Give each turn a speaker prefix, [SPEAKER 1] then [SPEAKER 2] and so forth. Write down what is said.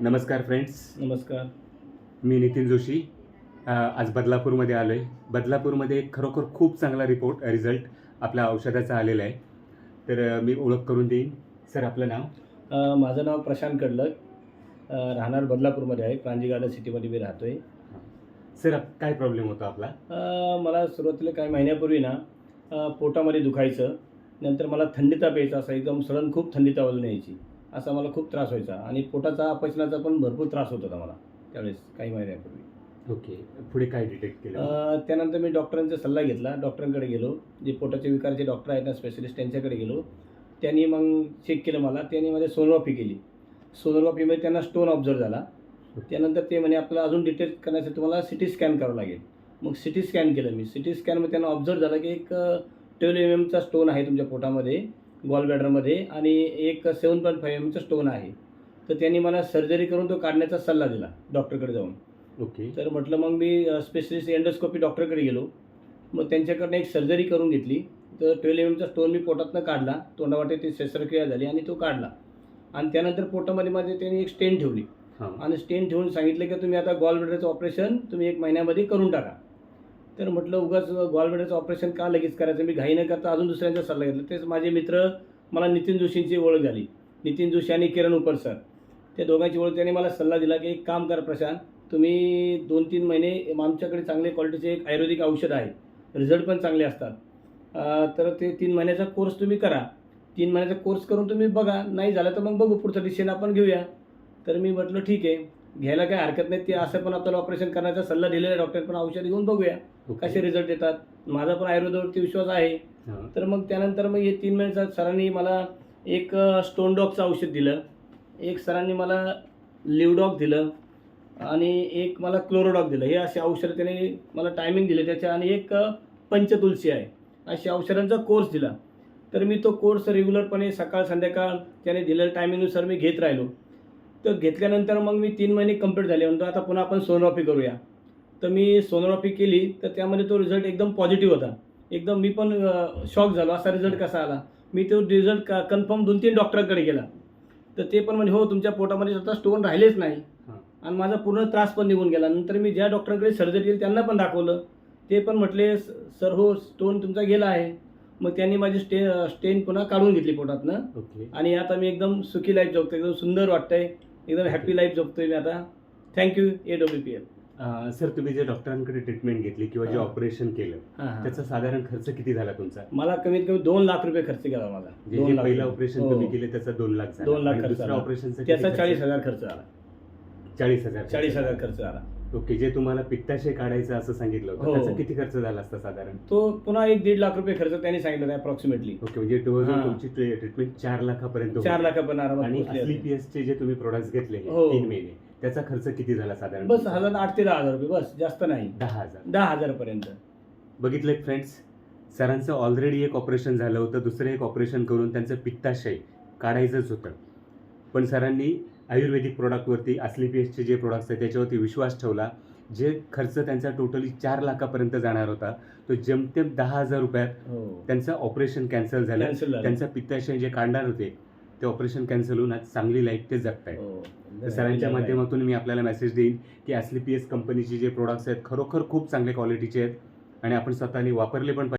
[SPEAKER 1] नमस्कार फ्रेंड्स
[SPEAKER 2] नमस्कार.
[SPEAKER 1] मी नितीन जोशी. आज बदलापूरमध्ये आलो आहे बदलापूरमध्ये एक खरोखर खूप चांगला रिपोर्ट रिझल्ट आपल्या औषधाचा आलेला आहे. तर मी ओळख करून देईन. सर आपलं नाव?
[SPEAKER 2] माझं नाव प्रशांत कडलक. राहणार बदलापूरमध्ये आहे. प्रांजी गार्डन सिटीमध्ये मी राहतो आहे
[SPEAKER 1] सर आप- काय प्रॉब्लेम होता आपला?
[SPEAKER 2] मला सुरुवातीला काही महिन्यापूर्वी ना पोटामध्ये दुखायचं. नंतर मला थंडी ताप यायचा असा एकदम सडन खूप थंडी ताप यायची. असा मला खूप त्रास व्हायचा. आणि पोटाचा अपचनाचा पण भरपूर त्रास होत होता मला. त्यावेळेस काही महिन्यापूर्वी.
[SPEAKER 1] ओके. पुढे काय डिटेक्ट केलं?
[SPEAKER 2] त्यानंतर मी डॉक्टरांचा सल्ला घेतला. डॉक्टरांकडे गेलो. जे पोटाचे विकारचे डॉक्टर आहेत ना स्पेशलिस्ट त्यांच्याकडे गेलो. त्यांनी मग चेक केलं मला. त्यांनी मध्ये सोनोग्राफी केली. सोनोग्राफीमध्ये त्यांना स्टोन ऑब्झर्व झाला. त्यानंतर ते म्हणे आपल्याला अजून डिटेक्ट करण्यासाठी तुम्हाला सी टी स्कॅन करावं लागेल. मग सी टी स्कॅन केलं मी. सी टी स्कॅनमध्ये त्यांना ऑब्झर्व झालं की एक ट्वेल्व एम एमचा स्टोन आहे तुमच्या पोटामध्ये. गॉल ब्लॅडरमध्ये आणि एक सेवन पॉईंट फाईव्ह एमचा स्टोन आहे. तर त्यांनी मला सर्जरी करून तो काढण्याचा सल्ला दिला डॉक्टरकडे जाऊन.
[SPEAKER 1] ओके.
[SPEAKER 2] तर म्हटलं मग मी स्पेशलिस्ट एंडोस्कोपी डॉक्टरकडे गेलो. मग त्यांच्याकडनं एक सर्जरी करून घेतली. तर ट्वेल्व एम एमचा स्टोन मी पोटातनं काढला. तोंडावाटे ती शस्त्रक्रिया झाली आणि तो काढला. आणि त्यानंतर पोटामध्ये माझे त्यांनी एक स्टेन ठेवली.
[SPEAKER 1] हां.
[SPEAKER 2] आणि स्टेन ठेवून सांगितलं की तुम्ही आता गॉल ब्लेडरचं ऑपरेशन तुम्ही एक महिन्यामध्ये करून टाका. तर म्हटलं उगाच गॉल ऑपरेशन का लगेच करायचं? मी घाई न करता अजून दुसऱ्यांचा सल्ला घेतला. तेच माझे मित्र मला नितीन जोशींची ओळख झाली. नितीन जोशी आणि किरण उपर सर. त्या दोघांची ओळख त्यांनी मला सल्ला दिला की एक काम करा प्रशांत तुम्ही दोन तीन महिने आमच्याकडे चांगले क्वालिटीचे एक आयुर्वेदिक औषध आहे. रिझल्ट पण चांगले असतात. तर ते तीन महिन्याचा कोर्स तुम्ही करा. तीन महिन्याचा कोर्स करून तुम्ही बघा. नाही झालं तर मग बघू. पुढचं डिसिजन आपण घेऊया. तर मी म्हटलं ठीक आहे. घ्यायला काही हरकत नाही. ते असं पण आपल्याला ऑपरेशन करण्याचा सल्ला दिलेला आहे. डॉक्टर पण औषध घेऊन बघूया. कसे रिझल्ट येतात? माझा पण आयुर्वेदावरती विश्वास आहे. तर मग त्यानंतर मग हे तीन महिन्याचा सरांनी मला एक स्टोन डॉगचं औषध दिलं. एक सरांनी मला लिवडॉग दिलं आणि एक मला क्लोरोडॉग दिलं. हे असे औषधं त्याने मला टायमिंग दिले. त्याच्या आणि एक पंचतुलसी आहे. अशा औषधांचा कोर्स दिला. तर मी तो कोर्स रेग्युलरपणे सकाळ संध्याकाळ त्याने दिलेल्या टायमिंगनुसार मी घेत राहिलो. तर घेतल्यानंतर मग मी तीन महिने कंप्लीट झाले. म्हणतो आता पुन्हा आपण सोनोग्राफी करूया. तर मी सोनोग्राफी केली. तर त्यामध्ये तो रिझल्ट एकदम पॉझिटिव्ह होता. एकदम मी पण शॉक झालो. असा रिझल्ट कसा आला? मी तो रिझल्ट का कन्फर्म दोन तीन डॉक्टरांकडे गेला. तर ते पण म्हणे हो तुमच्या पोटामध्ये स्वतः स्टोन राहिलेच नाही. आणि माझा पूर्ण त्रास पण निघून गेला. नंतर मी ज्या डॉक्टरांकडे सर्जरी केली त्यांना पण दाखवलं. ते पण म्हटले सर हो स्टोन तुमचा गेला आहे. मग त्यांनी माझी स्टे स्टेन पुन्हा काढून घेतली पोटातनं.
[SPEAKER 1] ओके.
[SPEAKER 2] आणि आता मी एकदम सुखी लाईफ जगतो एकदम सुंदर वाटतंय. एकदम हॅपी लाईफ जगतोय मी आता thank you A W P L
[SPEAKER 1] sir तुम्ही जे डॉक्टरांकडे ट्रीटमेंट घेतली किंवा जे. ऑपरेशन केलं त्याचा साधारण खर्च किती झाला तुमचा
[SPEAKER 2] मला कमीत कमी दोन लाख रुपये खर्च केला माझा दोन लाख
[SPEAKER 1] पहिलं. ऑपरेशन
[SPEAKER 2] हो.
[SPEAKER 1] तुम्ही केले त्याचा दोन लाख
[SPEAKER 2] दोन लाख खर्च.
[SPEAKER 1] ऑपरेशनचा
[SPEAKER 2] त्याचा चाळीस हजार खर्च आला
[SPEAKER 1] चाळीस हजार
[SPEAKER 2] चाळीस हजार. खर्च आला
[SPEAKER 1] ओके जे तुम्हाला पित्ताशय काढायचं असं सांगितलं होतं
[SPEAKER 2] हो.
[SPEAKER 1] त्याचा किती खर्च झाला असता साधारण
[SPEAKER 2] तो पुन्हा एक दीड लाख रुपये खर्च त्यांनी सांगितलं अप्रॉक्सिमेटली
[SPEAKER 1] ओके म्हणजे. तुमची ट्रीटमेंट चार लाखापर्यंत
[SPEAKER 2] चार. लाखापर्यंत आरामात
[SPEAKER 1] आणि
[SPEAKER 2] पोहोचली असती.
[SPEAKER 1] चे जे तुम्ही प्रोडक्ट्स घेतले हो. तीन महिने त्याचा खर्च किती झाला साधारण
[SPEAKER 2] बस हजार आठ ते दहा हजार रुपये बस जास्त नाही
[SPEAKER 1] दहा हजार
[SPEAKER 2] दहा हजार पर्यंत
[SPEAKER 1] बघितलं फ्रेंड्स सरांचं ऑलरेडी एक ऑपरेशन झालं होतं दुसरं एक ऑपरेशन करून त्यांचं पित्ताशय काढायचंच होतं पण सरांनी आयुर्वेदिक प्रोडक्टवरती असली पी एसचे जे प्रोडक्ट्स आहेत त्याच्यावरती विश्वास ठेवला. जे खर्च त्यांचा टोटली चार लाखापर्यंत जाणार होता तो जेमतेम दहा हजार रुपयात
[SPEAKER 2] हो.
[SPEAKER 1] त्यांचं ऑपरेशन
[SPEAKER 2] कॅन्सल झालं.
[SPEAKER 1] त्यांचं पित्ताशय जे काढणार होते ते ऑपरेशन कॅन्सल होऊन आज चांगली लाईफ ते जगत आहेत
[SPEAKER 2] हो.
[SPEAKER 1] तर सरांच्या माध्यमातून मी आपल्याला मेसेज देईन की असली पी एस कंपनीचे जे प्रोडक्ट्स आहेत खरोखर खूप चांगल्या क्वालिटीचे आहेत आणि आपण स्वतःने वापरले पण पाहिजे